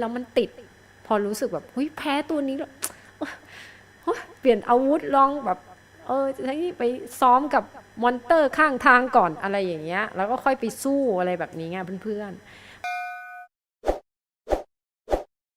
แล้วมันติด พอรู้สึกแบบเฮ้ยแพ้ตัวนี้แล้วเปลี่ยนอาวุธลองแบบ เออทั้งนี้ไปซ้อมกับมอนเตอร์ข้างทางก่อนอะไรอย่างเงี้ย แล้วก็ค่อยไปสู้อะไรแบบนี้ไงเพื่อนๆ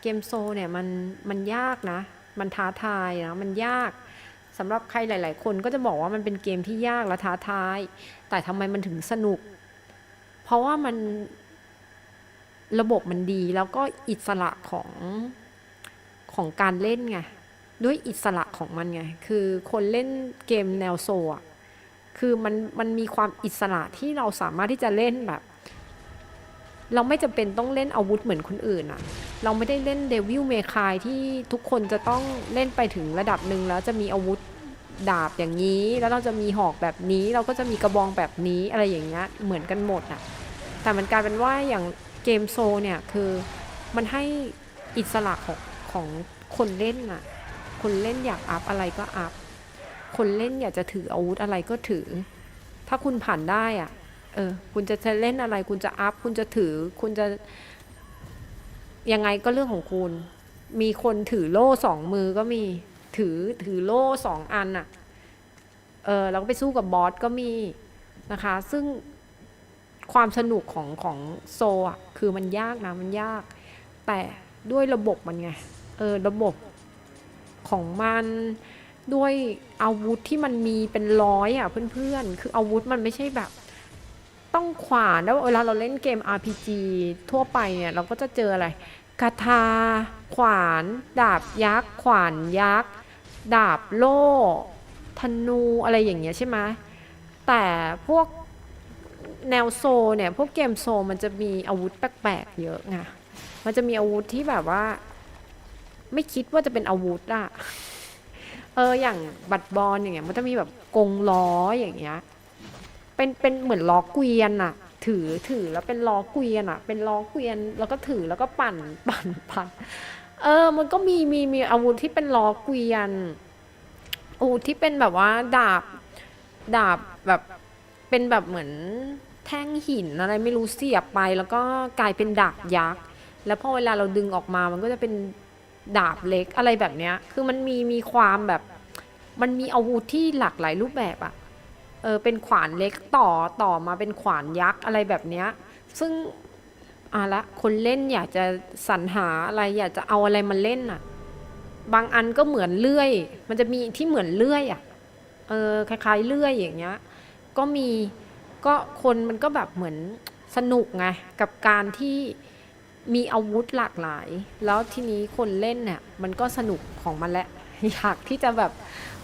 เกมโซเนี่ยมันมันยากนะ มันท้าทายนะ มันยากสำหรับใครหลาย ๆ คนก็จะบอกว่ามันเป็นเกมที่ยากและท้าทาย แต่ทำไมมันถึงสนุก เพราะว่ามันระบบมันดีแล้วก็อิสระของของการเล่นไงด้วยอิสระของมันไง คือคนเล่นเกมแนวโซอะ คือมันมันมีความอิสระที่เราสามารถที่จะเล่นแบบ เราไม่จำเป็นต้องเล่นอาวุธเหมือนคนอื่นอะเราไม่ได้เล่นเดวิลเมคายที่ทุกคนจะต้องเล่นไปถึงระดับหนึ่งแล้วจะมีอาวุธดาบอย่างนี้ แล้วเราจะมีหอกแบบนี้ เราก็จะมีกระบองแบบนี้อะไรอย่างเงี้ยเหมือนกันหมดอะแต่มันกลายเป็นว่าอย่างเกมโซเนี่ยคือมันให้อิสระของของคนเล่นอะคนเล่นอยากอัพอะไรก็อัพ คนเล่นอยากจะถืออาวุธอะไรก็ถือ ถ้าคุณผ่านได้อะ เออคุณจะจะเล่นอะไร คุณจะอัพ คุณจะถือ คุณจะยังไงก็เรื่องของคุณ มีคนถือโล่สองมือก็มี ถือถือโล่สองอันอะเออแล้วก็ไปสู้กับบอสก็มีนะคะ ซึ่งความสนุกของของโซอะ คือมันยากนะ มันยาก แต่ด้วยระบบมันไง เออ ระบบของมันด้วยอาวุธที่มันมีเป็นร้อยอะเพื่อนๆ คืออาวุธมันไม่ใช่แบบ ต้องขวานแล้วเวลาเราเล่นเกม RPG ทั่วไปเนี่ยเราก็จะเจออะไรคาถาขวาน ดาบยักษ์ ขวานยักษ์ ดาบโล่ธนูอะไรอย่างเงี้ยใช่ไหมแต่พวกแนวโซเนี่ยพวกเกมโซมันจะมีอาวุธแปลกๆเยอะไงมันจะมีอาวุธที่แบบว่า ไม่คิดว่าจะเป็นอาวุธอะเอออย่างบัตรบอลอย่างเงี้ยมันจะมีแบบกงล้ออย่างเงี้ย เป็นเป็นเหมือนล้อเกวียนอะถือถือแล้วเป็นล้อเกวียนอะเป็นล้อเกวียนแล้วก็ถือแล้วก็ปั่นปั่นปั่นเออ มันก็มีมีมีอาวุธที่เป็นล้อเกวียนอาวุธที่เป็นแบบว่าดาบดาบแบบเป็นแบบเหมือนแท่งหินอะไรไม่รู้เสียบไปแล้วก็กลายเป็นดาบยักษ์แล้วพอเวลาเราดึงออกมามันก็จะเป็นดาบเล็กอะไรแบบเนี้ย คือมันมีมีความแบบ มันมีอาวุธที่หลากหลายรูปแบบอะ เออเป็นขวานเล็กต่อต่อมาเป็นขวานยักษ์อะไรแบบเนี้ย ซึ่งอะละคนเล่นอยากจะสรรหาอะไรอยากจะเอาอะไรมาเล่นอะ บางอันก็เหมือนเลื่อย มันจะมีที่เหมือนเลื่อยอะเออคล้ายๆเลื่อยอย่างเงี้ย ก็มีก็คนมันก็แบบเหมือนสนุกไงกับการที่มีอาวุธหลากหลาย แล้วทีนี้คนเล่นเนี่ยมันก็สนุกของมันแหละ อยากที่จะแบบ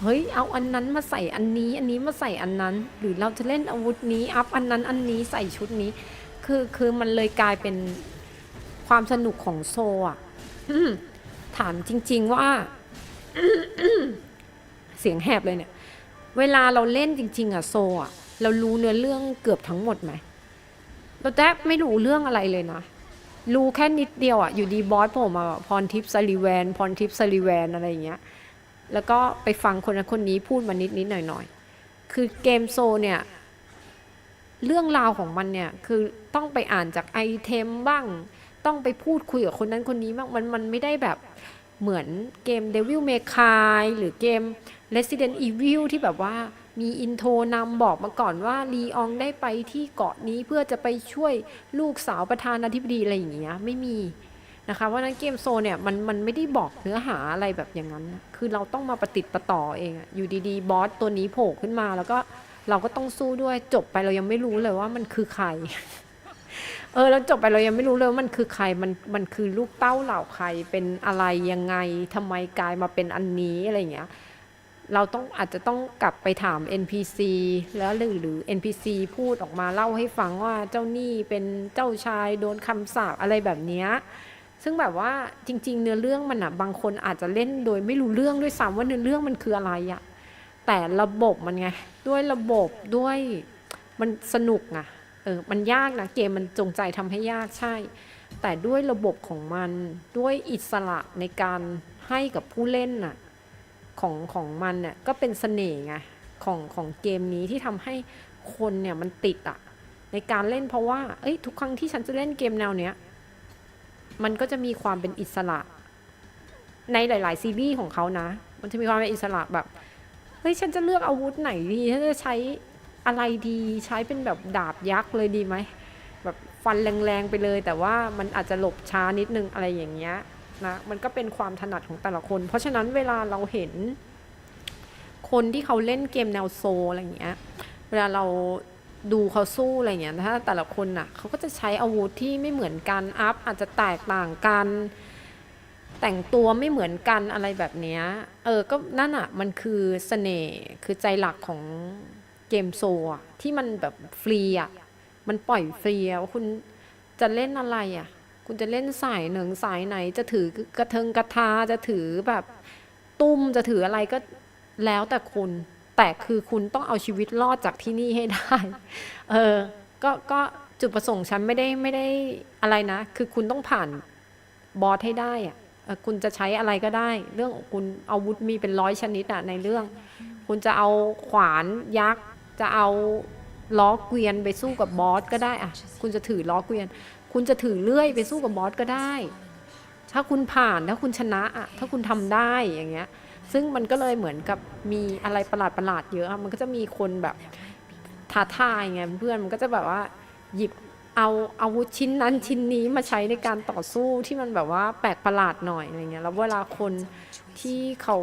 เฮ้ยเอาอันนั้นมาใส่อันนี้ อันนี้มาใส่อันนั้น หรือเราจะเล่นอาวุธนี้อัพอันนั้นอันนี้ใส่ชุดนี้ คือคือมันเลยกลายเป็นความสนุกของโซอะอืมถามจริง ๆ ว่า เสียงแหบเลยเนี่ย เวลาเราเล่นจริง ๆ อะโซอะเรารู้เนื้อเรื่องเกือบทั้งหมดไหมเราแทบไม่รู้เรื่องอะไรเลยนะรู้แค่นิดเดียวอะอยู่ดีบอสโผล่มาพรทิพย์ซาลิแวน พรทิพย์ซาลิแวนอะไรอย่างเงี้ย แล้วก็ไปฟังคนนั้นคนนี้พูดมานิดนิดหน่อยหน่อยคือเกมโซเนี่ยเรื่องราวของมันเนี่ยคือต้องไปอ่านจากไอเทมบ้าง ต้องไปพูดคุยกับคนนั้นคนนี้บ้างมันมันไม่ได้แบบเหมือนเกม Devil May Cry หรือเกม Resident Evil ที่แบบว่ามีอินโทรนำบอกมาก่อนว่าลีอองได้ไปที่เกาะนี้เพื่อจะไปช่วยลูกสาวประธานาธิบดีอะไรอย่างเงี้ยไม่มี นะคะเพราะนั้นเกมโซเนี่ยมันมันไม่ได้บอกเนื้อหาอะไรแบบอย่างนั้น คือเราต้องมาประติดประต่อเองอยู่ดีๆบอสตัวนี้โผล่ขึ้นมา แล้วก็เราก็ต้องสู้ด้วยจบไปเรายังไม่รู้เลยว่ามันคือใคร เออแล้วจบไปเรายังไม่รู้เลยว่ามันคือใครมันมันคือลูกเต้าเหล่าใครเป็นอะไรยังไงทำไมกลายมาเป็นอันนี้อะไรอย่างเงี้ยเราต้องอาจจะต้องกลับไปถาม NPC แล้วหรือหรือ NPC พูดออกมาเล่าให้ฟังว่าเจ้านี้เป็นเจ้าชายโดนคำสาปอะไรแบบเนี้ย ซึ่งแบบว่าจริง ๆ เนื้อเรื่องมันอะบางคนอาจจะเล่นโดยไม่รู้เรื่องด้วยซ้ำว่าเนื้อเรื่องมันคืออะไรอะแต่ระบบมันไง ด้วยระบบด้วยมันสนุกอะเออมันยากนะเกมมันจงใจทำให้ยากใช่ แต่ด้วยระบบของมันด้วยอิสระในการให้กับผู้เล่นน่ะของของมันเนี่ยก็เป็นเสน่ห์ไงของของเกมนี้ที่ทำให้คนเนี่ยมันติดอะในการเล่นเพราะว่าเอ้ยทุกครั้งที่ฉันจะเล่นเกมแนวเนี้ย มันก็จะมีความเป็นอิสระ ในหลาย ๆ ซีรีส์ของเขานะ มันจะมีความเป็นอิสระแบบ เฮ้ย ฉันจะเลือกอาวุธไหนดี ฉันจะใช้อะไรดี ใช้เป็นแบบดาบยักษ์เลยดีไหม แบบฟันแรงๆไปเลย แต่ว่ามันอาจจะหลบช้านิดนึงอะไรอย่างเงี้ยนะ มันก็เป็นความถนัดของแต่ละคน เพราะฉะนั้นเวลาเราเห็น คนที่เขาเล่นเกมแนวโซอะไรอย่างเงี้ย เวลาเรา ดูเขาสู้อะไรเงี้ยถ้าแต่ละคนน่ะเขาก็จะใช้อาวุธที่ไม่เหมือนกันอัพอาจจะแตกต่างกัน แต่งตัวไม่เหมือนกันอะไรแบบเนี้ยเออก็นั่นอะมันคือเสน่ห์คือใจหลักของเกมโซอะที่มันแบบฟรีอะมันปล่อยฟรีว่าคุณจะเล่นอะไรอะ คุณจะเล่นสายหนึ่งสายไหน จะถือกระเทิงกระทาจะถือแบบตุ้มจะถืออะไรก็แล้วแต่คุณ แต่คือคุณต้องเอาชีวิตรอดจากที่นี่ให้ได้ เออ ก็ก็จุดประสงค์ฉันไม่ได้ไม่ได้อะไรนะ คือคุณต้องผ่านบอสให้ได้อะคุณจะใช้อะไรก็ได้ เรื่องคุณอาวุธมีเป็นร้อยชนิดอะในเรื่อง คุณจะเอาขวานยักษ์ จะเอาล้อเกวียนไปสู้กับบอสก็ได้อะคุณจะถือล้อเกวียน คุณจะถือเลื่อยไปสู้กับบอสก็ได้ ถ้าคุณผ่านถ้าคุณชนะอะถ้าคุณทำได้อย่างเงี้ย ซึ่งมันก็เลยเหมือนกับมีอะไรประหลาดประหลาดๆเยอะอะมันก็จะมีคนแบบท้าทายไงเพื่อนมันก็จะแบบว่าหยิบเอาอาวุธชิ้นนั้นชิ้นนี้มาใช้ในการต่อสู้ที่มันแบบว่าแปลกประหลาดหน่อยอะไรเงี้ยแล้วเวลาคนที่เขา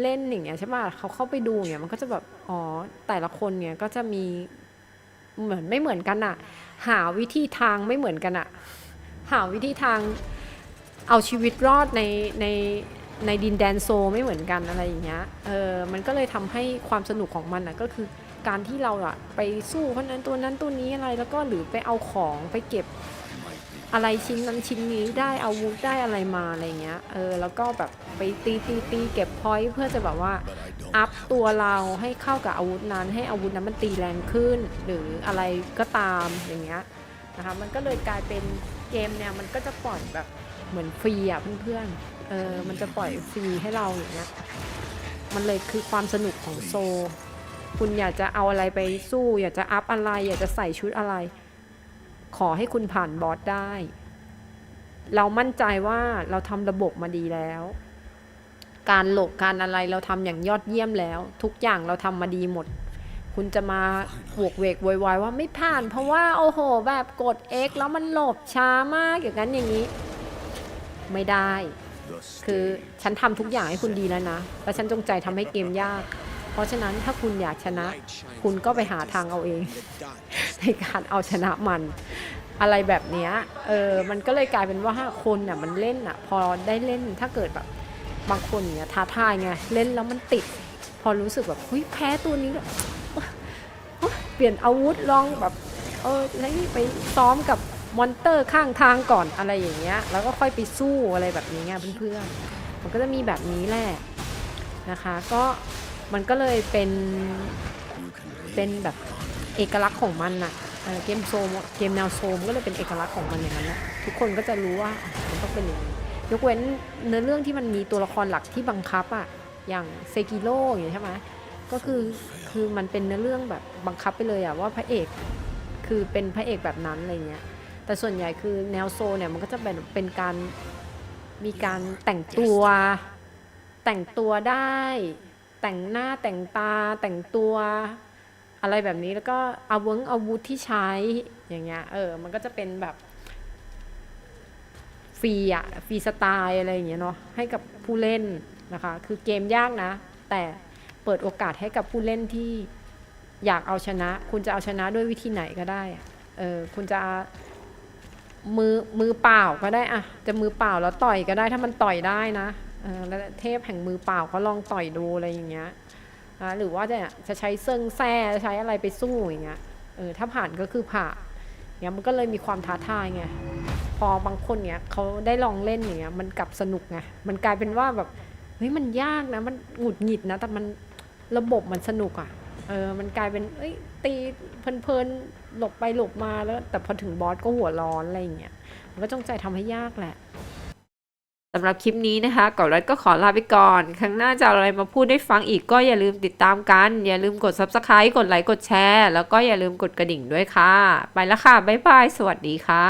เล่นอย่างเงี้ยใช่ป่ะเขาเข้าไปดูเนี่ยมันก็จะแบบอ๋อแต่ละคนเนี่ยก็จะมีเหมือนไม่เหมือนกันอะหาวิธีทางไม่เหมือนกันอะหาวิธีทางเอาชีวิตรอดในใน ในดินแดนโซไม่เหมือนกันอะไรอย่างเงี้ย เออ มันก็เลยทำให้ความสนุกของมันอะก็คือการที่เราอะไปสู้คนนั้นตัวนั้นตัวนี้อะไรแล้วก็หรือไปเอาของไปเก็บอะไรชิ้นนั้นชิ้นนี้ได้อาวุธได้อะไรมาอะไรเงี้ย เออ แล้วก็แบบไปตีตีตีเก็บพอยต์เพื่อจะแบบว่าอัพตัวเราให้เข้ากับอาวุธนั้น ให้อาวุธนั้นมันตีแรงขึ้น หรืออะไรก็ตามอย่างเงี้ยนะคะ มันก็เลยกลายเป็นเกมเนี่ยมันก็จะปล่อยแบบเหมือนฟรีอะเพื่อนๆ เออมันจะปล่อยฟรีให้เราอย่างเงี้ยมันเลยคือความสนุกของโซ คุณอยากจะเอาอะไรไปสู้ อยากจะอัพอะไร อยากจะใส่ชุดอะไร ขอให้คุณผ่านบอสได้ เรามั่นใจว่าเราทำระบบมาดีแล้ว การหลบการอะไรเราทำอย่างยอดเยี่ยมแล้ว ทุกอย่างเราทำมาดีหมด คุณจะมาบวกเวกโวยวายว่าไม่ผ่าน เพราะว่าโอ้โห แบบกด X แล้วมันหลบช้ามากอย่างนั้นอย่างนี้ ไม่ได้ คือฉันทำทุกอย่างให้คุณดีแล้วนะ และฉันจงใจทำให้เกมยาก เพราะฉะนั้นถ้าคุณอยากชนะ คุณก็ไปหาทางเอาเอง ในการเอาชนะมัน อะไรแบบนี้เออมันก็เลยกลายเป็นว่าคนน่ะมันเล่นอะ พอได้เล่นถ้าเกิดแบบบางคนเนี่ยท้าทายไงเล่นแล้วมันติด พอรู้สึกแบบเฮ้ยแพ้ตัวนี้แล้วเปลี่ยนอาวุธลองแบบเออไปซ้อมกับ มอนเตอร์ข้างทางก่อนอะไรอย่างเงี้ย แล้วก็ค่อยไปสู้อะไรแบบนี้ไงเพื่อนๆ มันก็จะมีแบบนี้แหละนะคะ ก็มันก็เลยเป็นเป็นแบบเอกลักษณ์ของมันอะเอเกมโซมเกมแนวโซมก็เลยเป็นเอกลักษณ์ของมันอย่างนั้นแหละทุกคนก็จะรู้ว่ามันต้องเป็นอย่างนี้ยกเว้นเนื้อเรื่องที่มันมีตัวละครหลักที่บังคับอะอย่างเซกิโร่อย่างนี้ใช่ไหมก็คือคือมันเป็นเนื้อเรื่องแบบบังคับไปเลยอะว่าพระเอกคือเป็นพระเอกแบบนั้นอะไรเงี้ย แต่ส่วนใหญ่คือแนวโซเนี่ยมันก็จะเป็นเป็นการมีการแต่งตัว แต่งตัวได้ แต่งหน้าแต่งตาแต่งตัว อะไรแบบนี้แล้วก็อาวุธอาวุธที่ใช้อย่างเงี้ยเออมันก็จะเป็นแบบฟรีอะฟรีสไตล์อะไรอย่างเงี้ยเนาะให้กับผู้เล่นนะคะ คือเกมยากนะ แต่เปิดโอกาสให้กับผู้เล่นที่อยากเอาชนะ คุณจะเอาชนะด้วยวิธีไหนก็ได้เออคุณจะ มือมือเปล่าก็ได้อะจะมือเปล่าแล้วต่อยก็ได้ถ้ามันต่อยได้นะเออแล้วเทพแห่งมือเปล่าก็ลองต่อยดูอะไรอย่างเงี้ยนะหรือว่าจะจะใช้เซิงแซ่ใช้อะไรไปสู้อย่างเงี้ยเออถ้าผ่านก็คือผ่านเนี่ยมันก็เลยมีความท้าทายไงพอบางคนเนี่ยเขาได้ลองเล่นอย่างเงี้ยมันกลับสนุกไงมันกลายเป็นว่าแบบเฮ้ยมันยากนะมันหงุดหงิดนะแต่มันระบบมันสนุกอะ่ะ เออ มันกลายเป็น เอ้ย ตีเพลินๆ หลบไปหลบมาแล้ว แต่พอถึงบอสก็หัวร้อนอะไรอย่างเงี้ย มันก็จงใจทำให้ยากแหละสำหรับคลิปนี้นะคะก่ารัดก็ขอลาไปก่อน ครั้งหน้าจะอะไรมาพูดให้ฟังอีกก็อย่าลืมติดตามกัน อย่าลืมกด subscribe กดไลค์ กดแชร์ แล้วก็อย่าลืมกดกระดิ่งด้วยค่ะ ไปแล้วค่ะ บ๊ายบาย สวัสดีค่ะ